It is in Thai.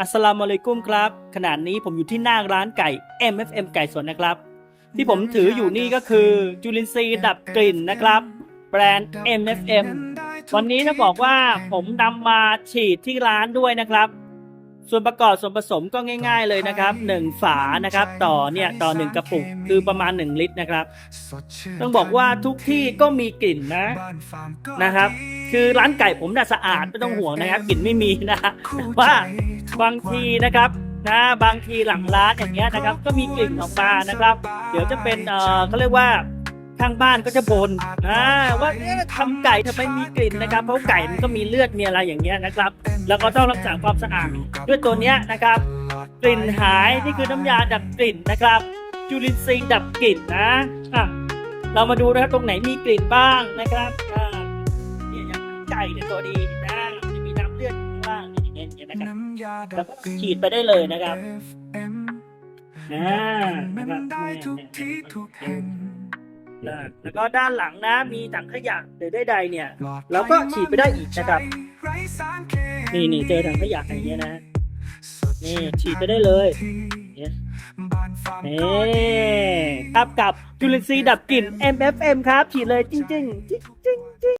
อัสสลามุอะลัยกุมครับ ขณะนี้ผมอยู่ที่หน้าร้านไก่ MFM ไก่สดนะครับ ที่ผมถืออยู่นี่ก็คือจุลินทรีย์ดับกลิ่นนะครับ แบรนด์ MFM วันนี้ต้องบอกว่าผมนำมาฉีดที่ร้านด้วยนะครับ ส่วนประกอบส่วนผสมก็ง่าย ๆเลยนะครับ 1 ฝานะครับ ต่อเนี่ยต่อ 1 กระปุกคือประมาณ 1 ลิตรนะครับ ต้องบอกว่าทุกที่ก็มีกลิ่นนะนะครับ คือร้านไก่ผมน่ะสะอาดไม่ต้องห่วงนะครับกลิ่นไม่มีนะว่า บางทีนะครับนะบางทีหลังร้านอย่างเงี้ยนะครับ ก็มีกลิ่นออกมานะครับ เดี๋ยวจะเป็นเออเขาเรียกว่าข้างบ้านก็จะบน่นนะว่าทำไก่ทำไมมีกลิ่นนะครับ เพราะไก่มันก็มีเลือดมีอะไรอย่างเงี้ยนะครับ แล้วก็ต้องรักษาความสะอาดด้วยตัวเนี้ยนะครับ กลิ่นหายนี่คือน้ำยาดับกลิ่นนะครับจุลินทรีย์ดับกลิ่นนะอะเรามาดูนะครับตรงไหนมีกลิ่นบ้างนะครับอ่าเนี่ยอย่างไก่เนี่ยตัวดีนะมันจะมีน้ำเลือด แล้วก็ฉีดไปได้เลยนะครับอ่านะครับได้ทุกที่ทุกแห่งแล้วก็ด้านหลังนะมีถังขยะหรือใดๆเนี่ยแล้วก็ฉีดไปได้อีกนะครับ นี่นี่เจอถังขยะอย่างเงี้ยนะนี่ฉีดไปได้เลยเนี่ครับกับจุลินทรีย์ดับกลิ่น MFM ครับ ฉีดเลยจริงๆ